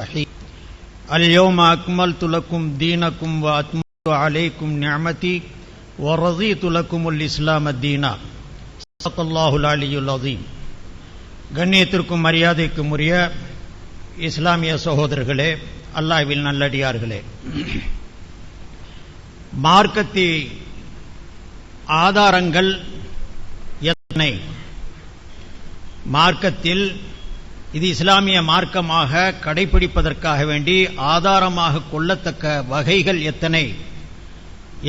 الرحيم اليوم أكملت لكم دينكم وأتممت عليكم نعمتي ورضيت لكم الإسلام دينا صدق الله العلي العظيم கண்ணியத்திற்கும் மரியாதைக்கும் உரிய இஸ்லாமிய சகோதரர்களே அல்லாஹ்வில் நல்லடியார்களே மார்க்கத்தி ஆதாரங்கள் எத்தனை மார்க்கத்தில் இது இஸ்லாமிய மார்க்கமாக கடைபிடிப்பதற்காக வேண்டி ஆதாரமாக கொள்ளத்தக்க வகைகள் எத்தனை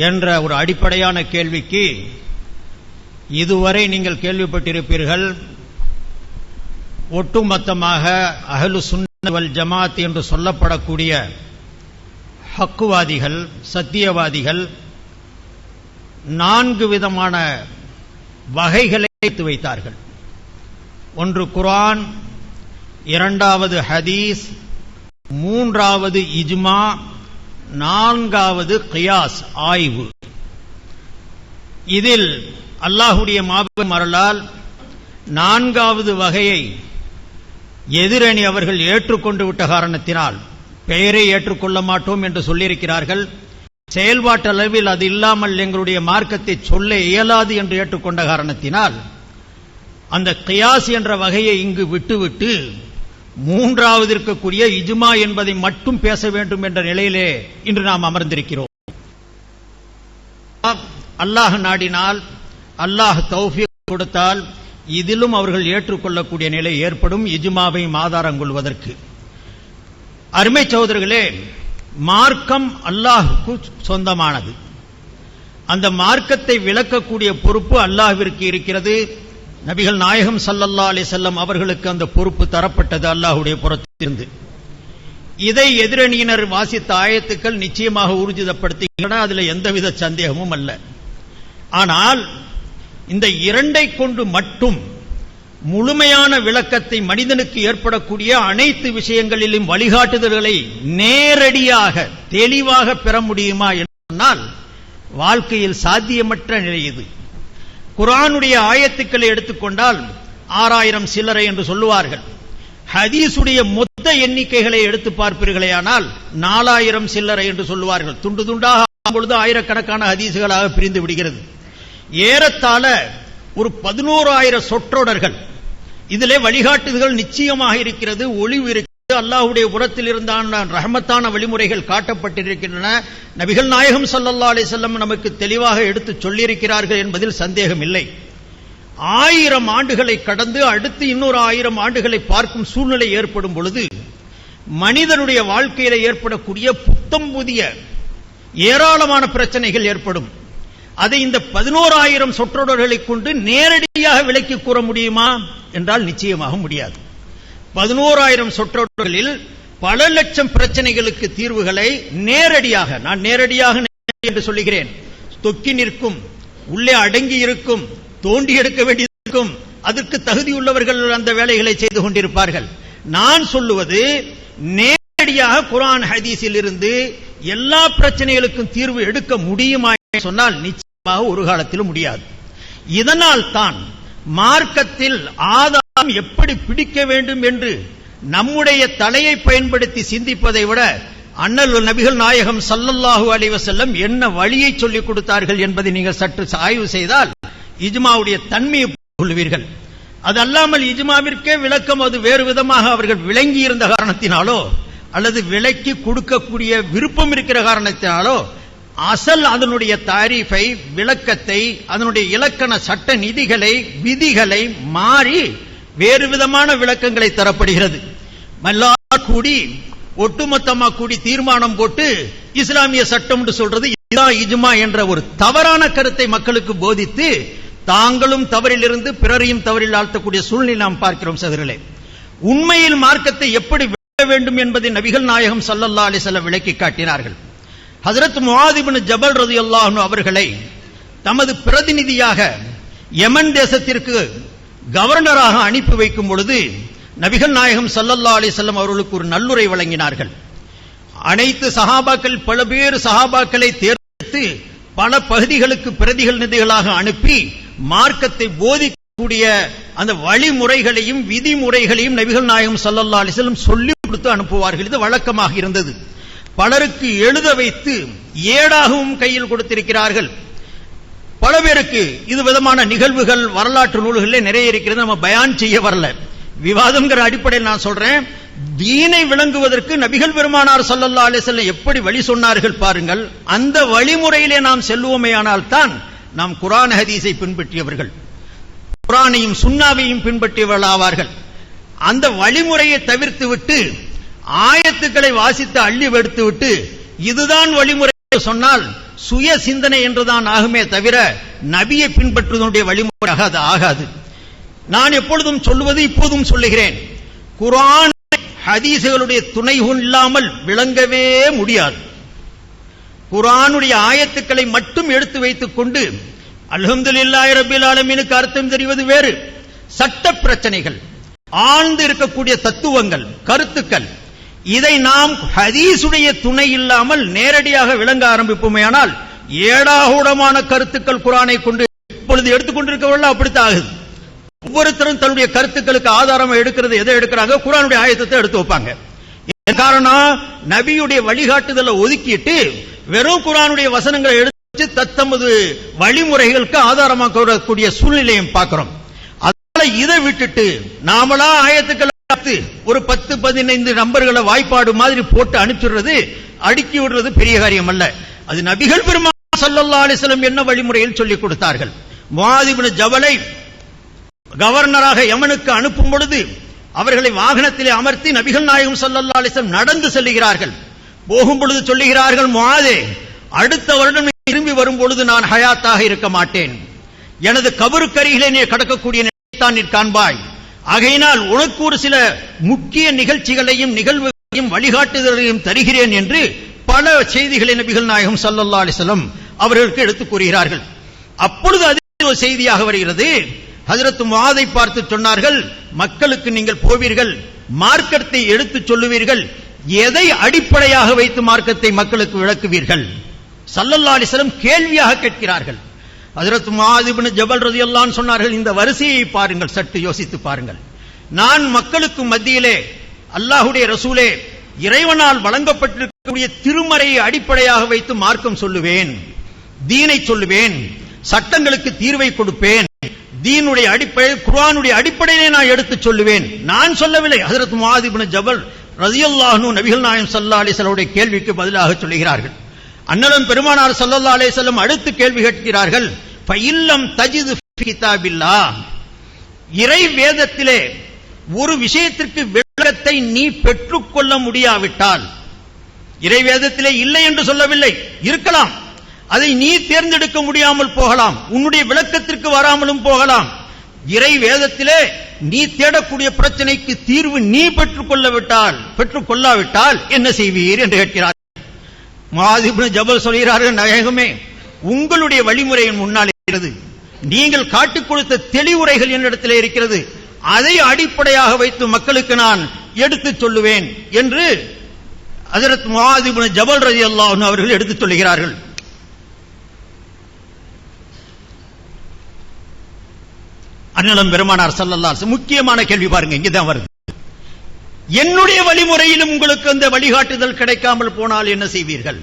என்ற ஒரு அடிப்படையான கேள்விக்கு இதுவரை நீங்கள் கேள்விப்பட்டிருப்பீர்கள். ஒட்டுமொத்தமாக அகலு சுன்னவல் ஜமாத் என்று சொல்லப்படக்கூடிய ஹக்குவாதிகள் சத்தியவாதிகள் நான்கு விதமான வகைகளை வைத்து வைத்தார்கள். ஒன்று குரான் இரண்டாவது ஹதீஸ் மூன்றாவது இஜ்மா நான்காவது கியாஸ் ஆய்வு. இதில் அல்லாஹுடைய மாபெரும் அருளால் நான்காவது வகையை எதிரணி அவர்கள் ஏற்றுக்கொண்டு விட்ட காரணத்தினால் பெயரை ஏற்றுக்கொள்ள மாட்டோம் என்று சொல்லியிருக்கிறார்கள். செயல்பாட்டளவில் அது இல்லாமல் எங்களுடைய மார்க்கத்தை சொல்ல இயலாது என்று ஏற்றுக்கொண்ட காரணத்தினால் அந்த கியாஸ் என்ற வகையை இங்கு விட்டுவிட்டு மூன்றாவது இருக்கக்கூடிய இஜுமா என்பதை மட்டும் பேச வேண்டும் என்ற நிலையிலே இன்று நாம் அமர்ந்திருக்கிறோம். அல்லாஹ் நாடினால் அல்லாஹ் தௌஃபி கொடுத்தால் இதிலும் அவர்கள் ஏற்றுக்கொள்ளக்கூடிய நிலை ஏற்படும் இஜுமாவை ஆதாரம் கொள்வதற்கு. அருமை சகோதரர்களே மார்க்கம் அல்லாஹுக்கு சொந்தமானது. அந்த மார்க்கத்தை விளக்கக்கூடிய பொறுப்பு அல்லாஹ்விற்கு இருக்கிறது. நபிகள் நாயகம் சல்லல்லா அலி செல்லம் அவர்களுக்கு அந்த பொறுப்பு தரப்பட்டது அல்லாஹுடைய புறத்திலிருந்து. இதை எதிரணியினர் வாசித்த ஆயத்துக்கள் நிச்சயமாக ஊர்ஜிதப்படுத்துகின்றன அதுல எந்தவித சந்தேகமும் அல்ல. ஆனால் இந்த இரண்டை கொண்டு மட்டும் முழுமையான விளக்கத்தை மனிதனுக்கு ஏற்படக்கூடிய அனைத்து விஷயங்களிலும் வழிகாட்டுதல்களை நேரடியாக தெளிவாக பெற முடியுமா சொன்னால் வாழ்க்கையில் சாத்தியமற்ற நிலை இது. குரானுடைய ஆயத்துக்களை எடுத்துக்கொண்டால் ஆறாயிரம் சில்லறை என்று சொல்லுவார்கள். ஹதீஸுடைய மொத்த எண்ணிக்கைகளை எடுத்து பார்ப்பீர்களேயானால் நாலாயிரம் சில்லறை என்று சொல்லுவார்கள். துண்டு துண்டாக பொழுது ஆயிரக்கணக்கான ஹதீசுகளாக பிரிந்து விடுகிறது. ஏறத்தாழ ஒரு பதினோராயிரம் சொற்றொடர்கள். இதிலே வழிகாட்டுதல்கள் நிச்சயமாக இருக்கிறது. ஒளிவு இருக்கிறது அல்லாஹுடைய புறத்தில் இருந்தான ரஹமத்தான வழிமுறைகள் காட்டப்பட்டிருக்கின்றன. நபிகள் நாயகம் சல்லல்லா அலி செல்லம் நமக்கு தெளிவாக எடுத்து சொல்லியிருக்கிறார்கள் என்பதில் சந்தேகம் இல்லை ஆயிரம் ஆண்டுகளை கடந்து அடுத்து இன்னொரு ஆயிரம் ஆண்டுகளை பார்க்கும் சூழ்நிலை ஏற்படும் பொழுது மனிதனுடைய வாழ்க்கையில ஏற்படக்கூடிய புத்தம் புதிய ஏராளமான பிரச்சனைகள் ஏற்படும். அதை இந்த பதினோராயிரம் சொற்றொடர்களை கொண்டு நேரடியாக விலக்கி கூற முடியுமா? என்றால் நிச்சயமாக முடியாது. பதினோராயிரம் சொற்றொடர்களில் பல லட்சம் பிரச்சனைகளுக்கு தீர்வுகளை நேரடியாக நான் நேரடியாக என்று சொல்லுகிறேன். தொக்கி நிற்கும் உள்ளே அடங்கி இருக்கும் தோண்டி எடுக்க வேண்டியிருக்கும் அதற்கு தகுதியுள்ளவர்கள் அந்த வேலைகளை செய்து கொண்டிருப்பார்கள். நான் சொல்லுவது நேரடியாக குரான் ஹதீஸில் இருந்து எல்லா பிரச்சனைகளுக்கும் தீர்வு எடுக்க முடியுமா சொன்னால் நிச்சயமாக ஒரு காலத்திலும் முடியாது. இதனால் தான் மார்க்கத்தில் நாம் எப்படி பிடிக்க வேண்டும் என்று நம்முடைய தலையை பயன்படுத்தி சிந்திப்பதை விட அண்ணல் நபிகள் நாயகம் சல்லல்லாஹு அலைவசல்லம் என்ன வழியை சொல்லிக் கொடுத்தார்கள் என்பதை நீங்கள் சற்று ஆய்வு செய்தால் இஜ்மாவுடைய தன்மையை கொள்வீர்கள். அது அல்லாமல் இஜ்மாவிற்கே விளக்கம் அது வேறு விதமாக அவர்கள் விளங்கி இருந்த காரணத்தினாலோ அல்லது விலக்கி கொடுக்கக்கூடிய விருப்பம் இருக்கிற காரணத்தினாலோ அசல் அதனுடைய தாரீஃபை விளக்கத்தை அதனுடைய இலக்கண சட்ட நிதிகளை விதிகளை மாறி வேறு விதமான விளக்கங்களை தரப்படுகிறது. மல்லா கூடி ஒட்டுமொத்தமா கூடி தீர்மானம் போட்டு இஸ்லாமிய சட்டம் என்று சொல்றது இதுதான் இஜ்மா என்ற ஒரு தவறான கருத்தை மக்களுக்கு போதித்து தாங்களும் தவறிலிருந்து பிறரையும் தவறில் ஆழ்த்தக்கூடிய சூழ்நிலை நாம் பார்க்கிறோம் சதுரலே உண்மையில் மார்க்கத்தை எப்படி விளக்க வேண்டும் என்பதை நபிகள் நாயகம் சல்லல்லா அலிசல்ல விளக்கி காட்டினார்கள். ஹசரத் முவாதிபின் ஜபல் ரதி அல்லாஹ் அவர்களை தமது பிரதிநிதியாக யமன் தேசத்திற்கு கவர்னராக அனுப்பி வைக்கும் பொழுது நபிகள் நாயகம் சல்லல்லா அலி செல்லம் அவர்களுக்கு ஒரு நல்லுரை வழங்கினார்கள். அனைத்து சகாபாக்கள் பல பேர் சகாபாக்களை தேர்ந்தெடுத்து பல பகுதிகளுக்கு பிரதிகள் நிதிகளாக அனுப்பி மார்க்கத்தை போதிக்கக்கூடிய அந்த வழிமுறைகளையும் விதிமுறைகளையும் நபிகள் நாயகம் சல்லல்லா அலிஸ்லம் சொல்லி கொடுத்து அனுப்புவார்கள். இது வழக்கமாக இருந்தது. பலருக்கு எழுத வைத்து ஏடாகவும் கையில் கொடுத்திருக்கிறார்கள். பல பேருக்கு இது விதமான நிகழ்வுகள் வரலாற்று நூல்களில் நிறைய இருக்கிறது. நம்ம பயான் செய்ய வரல. விவாதம்ங்கிற அடிப்படையில் நான் சொல்றேன். தீனை விளங்குவதற்கு நபிகள் பெருமானார் சல்லல்லா அலிசல்ல எப்படி வழி சொன்னார்கள் பாருங்கள். அந்த வழிமுறையிலே நாம் செல்வோமேயானால் தான் நாம் குரான ஹதீஸை பின்பற்றியவர்கள். குரானையும் சுண்ணாவையும் பின்பற்றியவர்கள் ஆவார்கள். அந்த வழிமுறையை தவிர்த்து விட்டு ஆயத்துக்களை வாசித்து அள்ளி எடுத்து விட்டு இதுதான் வழிமுறை சொன்னால் சுய சிந்தனை என்றுதான் ஆகுமே தவிர நபியை பின்பற்றுவதனுடைய வழிமுறையாக அது ஆகாது. நான் எப்பொழுதும் சொல்லுவது இப்போதும் சொல்லுகிறேன். குரான் ஹதீசுகளுடைய துணை இல்லாமல் விளங்கவே முடியாது. குரானுடைய ஆயத்துக்களை மட்டும் எடுத்து வைத்துக் கொண்டு அல்ஹம்துலில்லாஹி ரப்பில் ஆலமீனுக்கு அர்த்தம் தெரிவது வேறு. சட்ட பிரச்சனைகள் ஆழ்ந்து இருக்கக்கூடிய தத்துவங்கள் கருத்துக்கள் இதை நாம் ஹதீசுடைய துணை இல்லாமல் நேரடியாக விளங்க ஆரம்பிப்போமேயானால் ஏடாகூடமான கருத்துக்கள் குரானை கொண்டு இப்பொழுது எடுத்துக்கொண்டிருக்கவர்கள் அப்படித்தான் ஆகுது. ஒவ்வொருத்தரும் தன்னுடைய கருத்துக்களுக்கு ஆதாரம் எடுக்கிறது எதை எடுக்கிறாங்க? குரானுடைய ஆயத்தத்தை எடுத்து வைப்பாங்க. காரணம் நபியுடைய வழிகாட்டுதலை ஒதுக்கிட்டு வெறும் குரானுடைய வசனங்களை எடுத்து தத்தமது வழிமுறைகளுக்கு ஆதாரமாக்கக்கூடிய சூழ்நிலையும் பார்க்கிறோம். அதனால இதை விட்டுட்டு நாமளா ஆயத்துக்கள் பார்த்து ஒரு பத்து பதினைந்து நம்பர்களை வாய்ப்பாடு மாதிரி போட்டு அனுப்பிடுறது அடுக்கி விடுறது பெரிய காரியம் அல்ல. அது நபிகள் பெருமாள் சல்லா அலிஸ்லம் என்ன வழிமுறையில் சொல்லிக் கொடுத்தார்கள்? முஆத் ஜவலை கவர்னராக யமனுக்கு அனுப்பும் பொழுது அவர்களை வாகனத்திலே அமர்த்தி நபிகள் நாயகம் சல்லல்லா அலிஸ்லம் நடந்து செல்லுகிறார்கள் போகும் பொழுது சொல்லுகிறார்கள் மாதே அடுத்த வருடம் திரும்பி வரும் பொழுது நான் ஹயாத்தாக இருக்க மாட்டேன். எனது கபருக்கரிகளே நீ கடக்கக்கூடிய நிலைத்தான் நீ காண்பாய். ஆகையினால் உனக்கு ஒரு சில முக்கிய நிகழ்ச்சிகளையும் நிகழ்வுகளையும் வழிகாட்டுதலையும் தருகிறேன் என்று பல செய்திகளை நபிகள் நாயகம் ஸல்லல்லாஹு அலிசலம் அவர்களுக்கு எடுத்துக் கூறுகிறார்கள். அப்பொழுது அது ஒரு செய்தியாக வருகிறது. ஹசரத்து மாதை பார்த்து சொன்னார்கள் மக்களுக்கு நீங்கள் போவீர்கள் மார்க்கத்தை எடுத்துச் சொல்லுவீர்கள் எதை அடிப்படையாக வைத்து மார்க்கத்தை மக்களுக்கு விளக்குவீர்கள்? சல்லல்லா அலிசலம் கேள்வியாக கேட்கிறார்கள். அதிரத் மாதிபின் ஜபல் ரதி எல்லாம் சொன்னார்கள் இந்த வரிசையை பாருங்கள் சற்று யோசித்து பாருங்கள். நான் மக்களுக்கு மத்தியிலே அல்லாஹுடைய ரசூலே இறைவனால் வழங்கப்பட்டிருக்கக்கூடிய திருமறையை அடிப்படையாக வைத்து மார்க்கம் சொல்லுவேன் தீனை சொல்லுவேன் சட்டங்களுக்கு தீர்வை கொடுப்பேன் தீனுடைய அடிப்படை குர்ஆனுடைய அடிப்படையிலே நான் எடுத்துச் சொல்லுவேன். நான் சொல்லவில்லை ஹஜரத் மாதிபின் ஜபல் ரலியல்லாஹு நபிகள் நாயம் சல்லா அலைஹி கேள்விக்கு பதிலாக சொல்லுகிறார்கள். அண்ணலும் பெருமானார் சல்லல்லா அலே வஸல்லம் அடுத்து கேள்வி கேட்கிறார்கள் பயில்லம் தஜிது இறை வேதத்திலே ஒரு விஷயத்திற்கு விளக்கத்தை நீ பெற்றுக்கொள்ள முடியாவிட்டால் இறை வேதத்திலே இல்லை என்று சொல்லவில்லை இருக்கலாம். அதை நீ தேர்ந்தெடுக்க முடியாமல் போகலாம் உன்னுடைய விளக்கத்திற்கு வராமலும் போகலாம். இறை வேதத்திலே நீ தேடக்கூடிய பிரச்சனைக்கு தீர்வு நீ பெற்றுக்கொள்ளவிட்டால் பெற்றுக்கொள்ளாவிட்டால் என்ன செய்வீர் என்று கேட்கிறார். மாதிபு ஜபல் சொல்கிறார்கள் நகமே உங்களுடைய வழிமுறையின் முன்னால் இருக்கிறது. நீங்கள் காட்டிக் கொடுத்த தெளிவுரைகள் என்னிடத்திலே இருக்கிறது. அதை அடிப்படையாக வைத்து மக்களுக்கு நான் எடுத்துச் சொல்லுவேன் என்று அதிரத் மாதிபுன ஜபல் ரதி அல்லாஹ் அவர்கள் எடுத்துச் சொல்லுகிறார்கள் அண்ணலம் பெருமானார் சல்லல்லா முக்கியமான கேள்வி பாருங்க இங்கதான் வருது. என்னுடைய வழிமுறையிலும் உங்களுக்கு அந்த வழிகாட்டுதல் கிடைக்காமல் போனால் என்ன செய்வீர்கள்?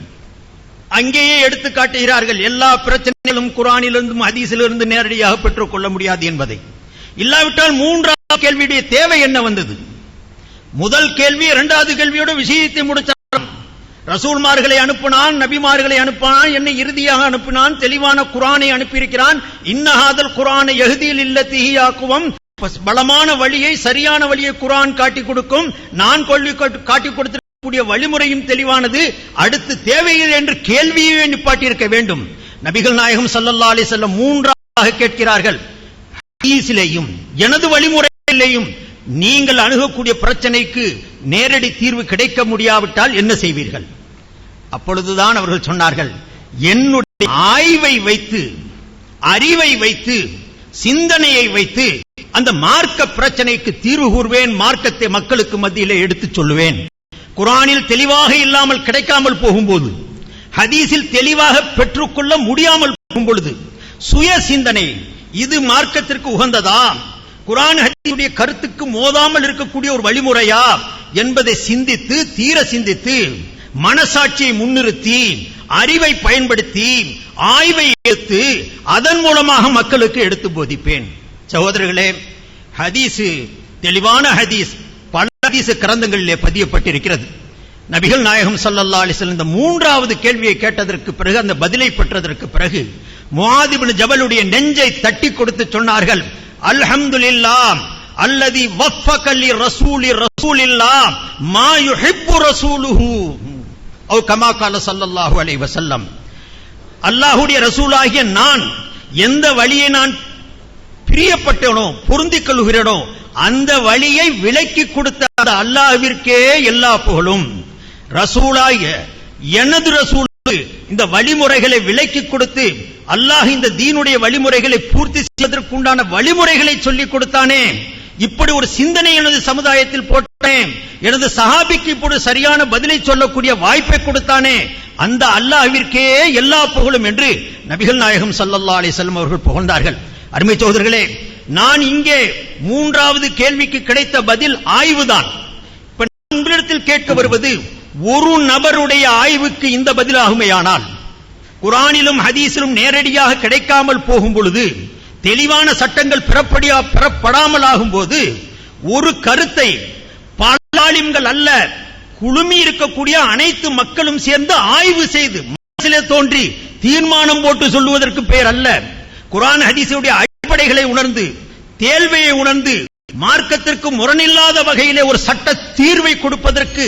அங்கேயே எடுத்து காட்டுகிறார்கள் எல்லா பிரச்சனைகளும் குரானிலிருந்தும் ஹதீஸிலிருந்து நேரடியாக பெற்றுக் கொள்ள முடியாது என்பதை. இல்லாவிட்டால் மூன்றாவது கேள்வியுடைய தேவை என்ன வந்தது? முதல் கேள்வி இரண்டாவது கேள்வியோட விஷயத்தை முடிச்சார் ரசூல்மார்களை அனுப்பினான் நபிமார்களை அனுப்பினான் என்னை இறுதியாக அனுப்பினான் தெளிவான குரானை அனுப்பியிருக்கிறான். இன்னஹாதல் குரானை எகுதியில் இல்ல ஆக்குவம் பலமான வழியை சரியான வழியை குரான் காட்டி கொடுக்கும். நான் கொள்ளி காட்டி கொடுத்திருக்கக்கூடிய வழிமுறையும் தெளிவானது. அடுத்து தேவையில் என்று கேள்வியை நிப்பாட்டியிருக்க வேண்டும். நபிகள் நாயகம் ஸல்லல்லாஹு அலி செல்லம் மூன்றாக கேட்கிறார்கள். ஹதீஸிலேயும் எனது வழிமுறையிலேயும் நீங்கள் அணுகக்கூடிய பிரச்சனைக்கு நேரடி தீர்வு கிடைக்க முடியாவிட்டால் என்ன செய்வீர்கள்? அப்பொழுதுதான் அவர்கள் சொன்னார்கள் என்னுடைய ஆய்வை வைத்து அறிவை வைத்து சிந்தனையை வைத்து அந்த மார்க்க பிரச்சனைக்கு தீர்வு கூறுவேன் மார்க்கத்தை மக்களுக்கு மத்தியிலே எடுத்துச் சொல்லுவேன். குரானில் தெளிவாக இல்லாமல் கிடைக்காமல் போகும்போது ஹதீஸில் தெளிவாக பெற்றுக்கொள்ள முடியாமல் போகும் பொழுது சுய சிந்தனை இது மார்க்கத்திற்கு உகந்ததா? குரான் ஹதீஸுடைய கருத்துக்கு மோதாமல் இருக்கக்கூடிய ஒரு வழிமுறையா? என்பதை சிந்தித்து தீர சிந்தித்து மனசாட்சியை முன்னிறுத்தி அறிவை பயன்படுத்தி ஆய்வை எடுத்து அதன் மூலமாக மக்களுக்கு எடுத்து போதிப்பேன். சகோதரர்களே ஹதீஸ் தெளிவான ஹதீஸ் பல ஹதீஸ் கிரந்தங்களிலே பதியப்பட்டிருக்கிறது. நபிகள் நாயகம் சல்லல்லா அலிசல் இந்த மூன்றாவது கேள்வியை கேட்டதற்கு பிறகு அந்த பதிலை பெற்றதற்கு பிறகு முஆத் ஜபலுடைய நெஞ்சை தட்டி கொடுத்து சொன்னார்கள் அல்ஹம்துலில்லா அல்லதி வஃபக ரசூலி ரசூலில்லா மா யுஹிப்பு ரசூலுஹு. அவ் ரசூலாகிய நான் எந்த வழியை நான் பிரியப்பட்டனோ பொருந்திக் கொள்கிறனோ அந்த வழியை விலக்கி கொடுத்த அந்த எல்லா புகழும். ரசூலாய எனது ரசூல் இந்த வழிமுறைகளை விலக்கி கொடுத்து அல்லாஹ் இந்த தீனுடைய வழிமுறைகளை பூர்த்தி செய்வதற்குண்டான வழிமுறைகளை சொல்லிக் கொடுத்தானே. இப்படி ஒரு சிந்தனை எனது சமுதாயத்தில் போட்டு எனது சஹாபிக்கு இப்போது சரியான பதிலை சொல்லக்கூடிய வாய்ப்பை கொடுத்தானே. அந்த அல்லாஹ்விற்கே எல்லா புகழும் என்று நபிகள் நாயகம் சல்லல்லா அலைஹி அவர்கள் புகழ்ந்தார்கள். அருமை சோதர்களே நான் இங்கே மூன்றாவது கேள்விக்கு கிடைத்த பதில் ஆய்வுதான். இப்ப நான் உங்களிடத்தில் கேட்க வருவது ஒரு நபருடைய ஆய்வுக்கு இந்த பதிலாகுமையானால் குரானிலும் ஹதீஸிலும் நேரடியாக கிடைக்காமல் போகும் பொழுது தெளிவான சட்டங்கள் பிறப்படியா பெறப்படாமல் ஆகும்போது ஒரு கருத்தை பாலாளிம்கள் அல்ல. குழுமி இருக்கக்கூடிய அனைத்து மக்களும் சேர்ந்து ஆய்வு செய்து மனசிலே தோன்றி தீர்மானம் போட்டு சொல்லுவதற்கு பெயர் அல்ல. குரான் ஹதீசுடைய அடிப்படைகளை உணர்ந்து தேல்வையை உணர்ந்து மார்க்கத்திற்கு முரணில்லாத வகையிலே ஒரு சட்ட தீர்வை கொடுப்பதற்கு